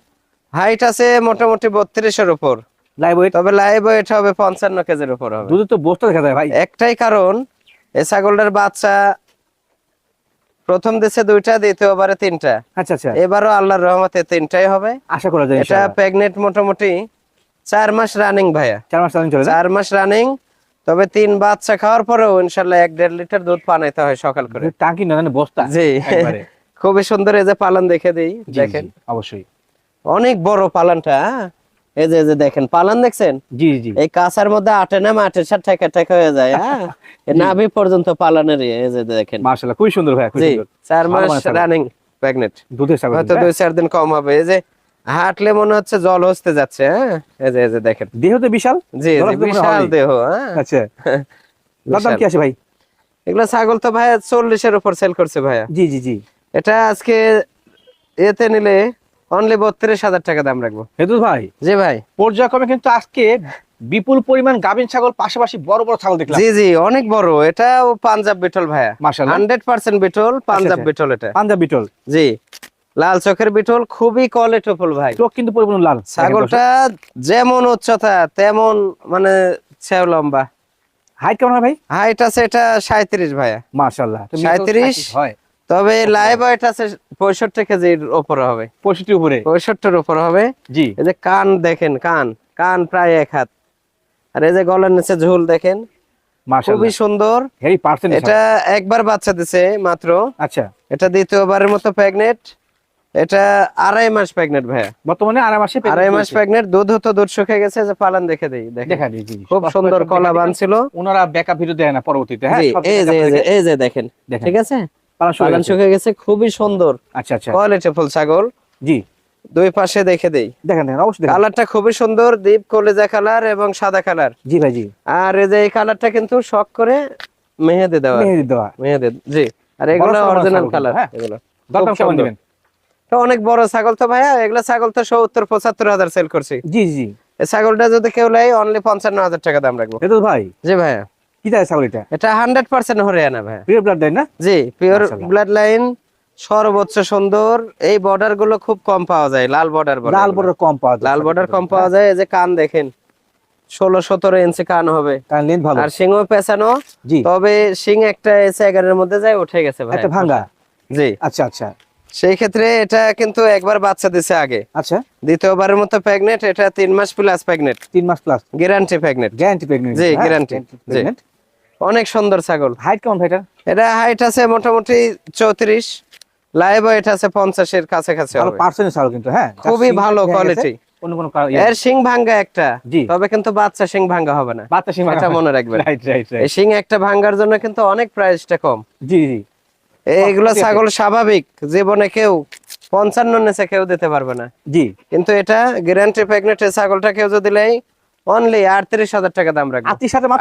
হাইট আছে মোটামুটি বত্রিশের উপর। লাইভ ওয়েট তবে লাইভ ওয়েট হবে পঞ্চান্ন কেজির উপর হবে। দুধের তো বস্তা দেখা যায় ভাই। একটাই কারণ এই ছাগলটার বাচ্চা প্রথম দেশে দুইটা দ্বিতীয়বারে তিনটা। আচ্ছা আচ্ছা। এবারও আল্লাহর রহমতে তিনটাই হবে। আশা করা যায় এটা। প্রেগনেন্ট মোটামুটি চার মাস রানিং ভাইয়া। চার মাস রানিং চলে চার মাস রানিং তবে তিন বাচ্চা খাওয়ার পরেও ইনশাল্লাহ এক দেড় লিটার দুধ পানাইতে হয় সকাল করে। টাঙ্কি না বস্তা জি। খুবই সুন্দর এই যে পালন দেখে দিই দেখেন। অবশ্যই। অনেক বড় পালনটা হ্যাঁ? এই যে যে দেখেন পালন দেখছেন? জি জি এই কাঁচার মধ্যে আটে না মাঠে সাত ঠেকা ঠেকা হয়ে যায়। হ্যাঁ। নাভি পর্যন্ত পালনের ইয়ে, এই যে দেখেন। মাশাআল্লাহ খুবই সুন্দর ভাই সুন্দর। চার মাস রানিং প্রেগনেন্ট দুধের হয়তো দুই চার দিন কম হবে। এই যে হাঁটলে মনে হচ্ছে জল হসতে যাচ্ছে হ্যাঁ? এই যে এই যে দেখেন? দেহ তো বিশাল? জি বিশাল দেহ হ্যাঁ। আচ্ছা। দাম কি আছে ভাই? এগুলো ছাগল তো ভাইয়া চল্লিশের উপর সেল করছে ভাইয়া। জি জি জি। এটা আজকে এতে নিলে অনলি বত্রিশ হাজার টাকা দাম রাখব। হেদুল ভাই জি ভাই। পর্যায়ক্রমে কিন্তু আজকে বিপুল পরিমাণ গাভীন ছাগল পাশাপাশি বড় বড় ছাগল দেখলাম। জি জি অনেক বড়। এটা পাঞ্জাব বিটল ভাইয়া। মাশাআল্লাহ। হান্ড্রেড পার্সেন্ট বিটল পাঞ্জাব আচ্ছা। বিটল এটা। পাঞ্জাব বিটল। জি লাল চোখের বিটল খুবই কোয়ালিটিফুল ভাই। চোখ কিন্তু পরিপূর্ণ লাল। ছাগলটা যেমন উচ্চতা তেমন মানে সেও লম্বা। হাইট কেমন ভাই? হাইট আছে এটা সাঁত্রিশ ভাইয়া। মাশাআল্লাহ। তো 37 হয়। তবে লাইভ ওয়েট আছে পঁয়ষট্টি কেজির উপরে হবে। পঁয়ষট্টি উপরে? পঁয়ষট্টির উপর হবে। জি। এই যে কান দেখেন কান। কান প্রায় এক হাত। আর এই যে গলার নিচে ঝুল দেখেন খুবই সুন্দর। এটা একবার বাচ্চা দিছে মাত্র। আচ্ছা। এটা দ্বিতীয়বারের মতো প্রেগনেট এটা আড়াই মাস প্রেগনেন্ট ভাইয়া। বর্তমানে আড়াই মাসে আড়াই মাস। প্রেগনেন্ট দুধ হতো দুধ শুকে গেছে যে পালান দেখে দেই দেখা দিই জি। খুব সুন্দর কলা বানছিল ওনারা ব্যাকআপ ভিডিও দেয় না পরবর্তীতে হ্যাঁ? এই যে এই যে দেখেন। ঠিক আছে? গেছে? খুবই সুন্দর। আচ্ছা আচ্ছা। কোয়ালিটি ফুল ছাগল। জি। দুই পাশে দেখে দেই। দেখেন দেখেন অবশ্যই কালারটা খুবই সুন্দর দীপ কলেজা কালার এবং সাদা কালার। জি ভাই জি। আর এই যে এই কালারটা কিন্তু করে মেহেদে দেওয়া। মেহেদি দেওয়া। মেহেদে জি। আর এগুলো অরিজিনাল কালার হ্যাঁ। এগুলো। দরদাম কেমন দিবেন? তো অনেক বড় ছাগল তো ভাইয়া এগুলো ছাগল তো সত্তর পঁচাত্তর হাজার সেল করছি। জি জি এই ছাগলটা যদি কেউ নেয় অনলি পঞ্চান্ন হাজার টাকা দাম রাখব। ভাই। জি ভাইয়া। কি দেয় এটা? এটা হান্ড্রেড পার্সেন্ট হরিয়ানা ভাইয়া প্রিয় ব্লাড দেয় না? জি পিওর ব্লাড লাইন সর্বোচ্চ সুন্দর। এই বর্ডারগুলো খুব কম পাওয়া যায় লাল বর্ডার লাল বর্ডার কম পাওয়া যায়। লাল বর্ডার কম পাওয়া যায় এই যে কান দেখেন ষোলো সতেরো ইঞ্চি কান হবে। কারণ লেন্থ ভালো। আর সিংহ পেছানো তবে একটা এসে এগারোর মধ্যে যায় উঠে গেছে ভাই। জি। আচ্ছা আচ্ছা। সেই ক্ষেত্রে এটা কিন্তু একবার বাচ্চা দিছে আগে। আচ্ছা। দ্বিতীয়বারের মতো প্রেগনেন্ট এটা তিন মাস প্লাস প্রেগনেন্ট তিন মাস plus guarantee pregnant guarantee pregnant জি, জি। অনেক সুন্দর ছাগল। হাইট কেমন ভাই এটা? হাইট আছে মোটামুটি চৌত্রিশ লাইভ ওয়েট আছে পঞ্চাশের কাছাকাছি কিন্তু হ্যাঁ? খুবই ভালো কোয়ালিটি অন্য কোনো কারণ- এর সিং ভাঙ্গা একটা তবে কিন্তু বাচ্চা সিং ভাঙ্গা হবে না। বাচ্চা সিং এটা মনে রাখবেন। রাইট রাইট এই সিং একটা ভাঙ্গার জন্য কিন্তু অনেক প্রাইসটা কম। জি জি এইগুলো ছাগল স্বাভাবিক জীবনে কেউ পঞ্চান্ন নেচে কেউ দিতে পারবে না। জি। কিন্তু এটা গ্যারান্টি প্রেগনেন্ট ছাগলটা কেউ যদি নেই অনলি আটত্রিশ হাজার টাকা দাম রাখবে।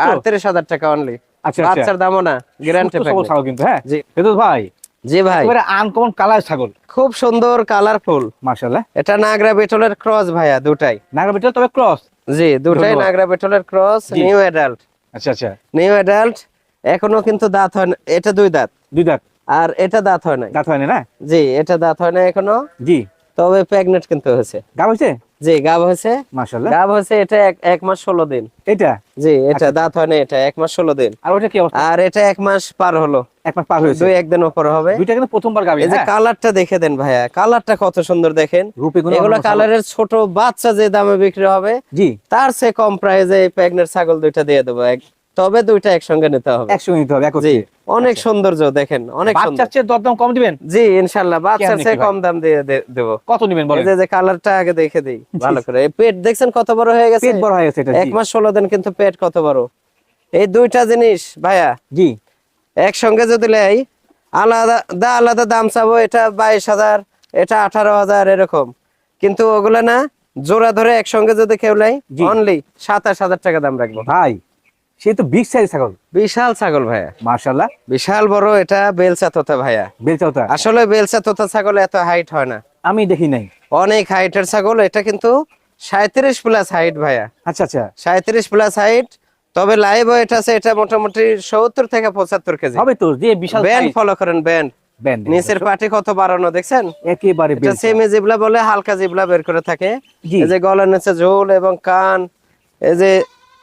আটত্রিশ হাজার টাকা অনলি আচ্ছা আচ্ছা। বাচ্চার দামও না গ্যারান্টি সুস্থ ছাগল কিন্তু হ্যাঁ? জি। ভাই জি ভাই। একেবারে আনকমন কালার ছাগল। খুব সুন্দর কালারফুল মাশাআল্লাহ। এটা নাগরা বেটলের ক্রস ভাইয়া দুটাই। নাগা বেটা তবে ক্রস জি দুটাই। নাগরা বেটলের ক্রস নিউ অ্যাডাল্ট আচ্ছা আচ্ছা। নিউ অ্যাডাল্ট এখনও কিন্তু দাঁত হয় না এটা দুই দাঁত। দুই দাঁত। আর এটা দাঁত হয় না দাঁত হয় না? জি এটা দাঁত হয় না এখনও। জি। তবে প্রেগনেন্ট কিন্তু হয়েছে। গাব হয়েছে? জি গাব হয়েছে? মাশাআল্লাহ। গাব হয়েছে এটা এক- মাস ষোলো দিন। এটা? জি এটা আচ্ছা। দাঁত হয় না এটা এক মাস ষোলো দিন। আর ওটা কি অবস্থা? আর এটা এক মাস পার হলো। এক মাস পার হয়েছে। দুই একদিন উপর হবে। দুইটা কিন্তু প্রথমবার গাবি এই যে হ্যাঁ? কালারটা দেখে দেন ভাইয়া কালারটা কত সুন্দর দেখেন। এগুলো কালারের ছোট বাচ্চা যে দামে বিক্রি হবে জি। তার চেয়ে কম প্রাইসে এই প্রেগনেন্ট ছাগল দুইটা দিয়ে দেবো এক- তবে দুইটা একসঙ্গে নিতে হবে। একসঙ্গে নিতে হবে জি একত্রে অনেক সৌন্দর্য দেখেন অনেক বাচ্চার চেয়ে দরদাম কম দিবেন? জি ইনশাল্লাহ বাচ্চার চেয়ে কম দাম দিয়ে দেবো। কত নিবেন এই বলেন যে যে কালারটা আগে দেখে দিই ভালো করে। এই পেট দেখছেন কত বড় হয়ে গেছে? পেট বড় হয়ে গেছে এটা এক মাস ষোলো দিন কিন্তু পেট কত বড়। এই দুইটা জিনিস ভাইয়া। জি। একসঙ্গে যদি লেই আলাদা দা আলাদা দাম চাবো এটা বাইশ হাজার এটা আঠারো হাজার এরকম। কিন্তু ওগুলো না জোড়া ধরে একসঙ্গে যদি কেউ লাই। অনলি সাতাশ হাজার টাকা দাম রাখব। ভাই সে তো বিগ সাইজ ছাগল। বিশাল ছাগল ভাইয়া। বিশাল বড় এটা তোতা ভাইয়া। বেলচাওতা আসলে তোতা ছাগল এত হাইট হয় না। আমি দেখি নাই। অনেক হাইটের ছাগল এটা কিন্তু সাঁত্রিশ প্লাস হাইট ভাইয়া। আচ্ছা আচ্ছা। সাঁত্রিশ প্লাস হাইট তবে লাইভ ওয়েট আছে এটা মোটামুটি সত্তর থেকে পঁচাত্তর কেজি। হবে তো যে বিশাল ব্যান্ড ফলো করেন ব্যান্ড নিচের পাটি কত বাড়ানো দেখছেন? একেবারে এটা। সেমি জিবলা বলে হালকা জিবলা বের করে থাকে। এই যে গলার নিচে ঝোল এবং কান এই যে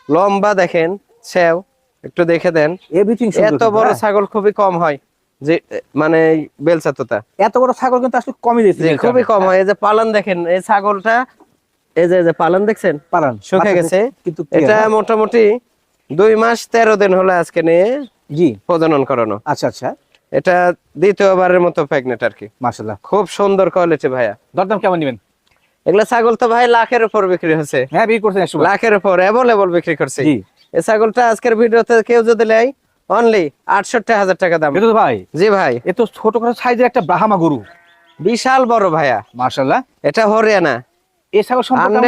লম্বা দেখেন সেও একটু দেখে দেন। এভরিথিং এত বড় ছাগল খুবই কম হয় যে মানে এই বেলচা তোতা এত বড় ছাগল কিন্তু আসলে কমই দিয়েছে খুবই কম হয়। এই যে পালন দেখেন এই ছাগলটা এই যে এই যে পালন দেখছেন? পালান শুকে গেছে। কিন্তু এটা মোটামুটি দুই মাস তেরো দিন হলো আজকে নিয়ে জি। প্রজনন করানো। আচ্ছা আচ্ছা। এটা দ্বিতীয়বারের মতো প্রেগনেন্ট আর কি। মাশাআল্লাহ। খুব সুন্দর কোয়ালিটি ভাইয়া। দরদাম কেমন নেবেন? এগুলা ছাগল তো ভাই লাখের উপর বিক্রি হচ্ছে। হ্যাঁ বিক্রি করছেন লাখের উপর অ্যাভেলেবল বিক্রি করছে। জি। এই ছাগলটা আজকের ভিডিওতে কেউ যদি নেয় অনলি আটষট্টি হাজার টাকা দাম। ভাই। জি ভাই। এ তো ছোটখাটো সাইজের একটা ব্রাহ্মা গরু। বিশাল বড় ভাইয়া। মাশাআল্লাহ। এটা হরিয়ানা। ছাগল সম্পর্কে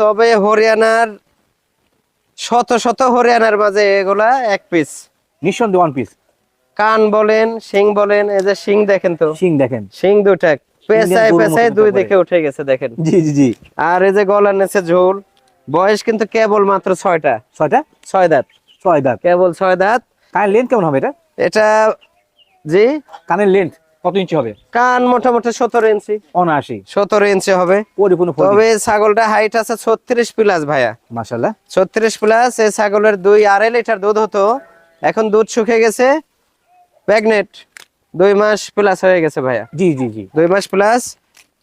তবে হরিয়ানার শত শত হরিয়ানার মাঝে এগুলা এক পিস নিঃসন্দেহে ওয়ান পিস কান বলেন শিং বলেন এই যে শিং দেখেন তো? দেখেন। শিং দুটা দুই। দিকে উঠে গেছে দেখেন। জি জি জি। আর এই যে গলার নিচে ঝোল বয়স কিন্তু কেবল মাত্র ছয়টা। ছয়টা? ছয় দাঁত। ছয় দাঁত। কেবল ছয় দাঁত। কানের লেন্থ কেমন হবে এটা? এটা জি? কানের লেন্থ কত ইঞ্চি হবে? কান মোটামুটি সতেরো ইঞ্চি অনাশি সতেরো ইঞ্চি হবে। পরিপূর্ণ তবে ছাগলটা হাইট আছে ছত্রিশ প্লাস ভাইয়া। ছত্রিশ প্লাস এই ছাগলের দুই আড়াই লিটার দুধ হতো। এখন দুধ শুকে গেছে। প্রেগনেট দুই মাস প্লাস হয়ে গেছে ভাইয়া। জি জি জি। দুই মাস প্লাস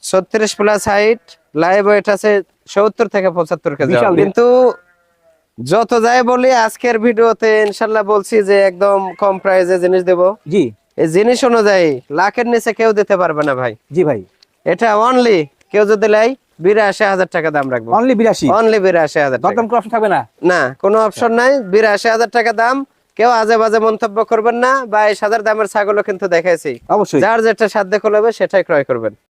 ছত্রিশ প্লাস হাইট লাইভ ওয়েট আছে সত্তর থেকে পঁচাত্তর কেজি। কিন্তু যত যাই বলি আজকের ভিডিওতে ইনশাল্লাহ বলছি যে একদম কম প্রাইসে জিনিস দেব। জি। এই জিনিস অনুযায়ী লাখের নিচে কেউ দিতে পারবে না ভাই। জি ভাই। এটা অনলি কেউ যদি লাই বিরাশি হাজার টাকা দাম রাখব। অনলি বিরাশি? অনলি বিরাশি হাজার দরদাম করার option থাকবে না? না কোনো অপশন নাই। বিরাশি হাজার টাকা দাম। কেউ আজে বাজে মন্তব্য করবেন না। বাইশ হাজার দামের ছাগলও কিন্তু দেখাইছি। অবশ্যই। যার যেটা সাধ্য করবে সেটাই ক্রয় করবেন।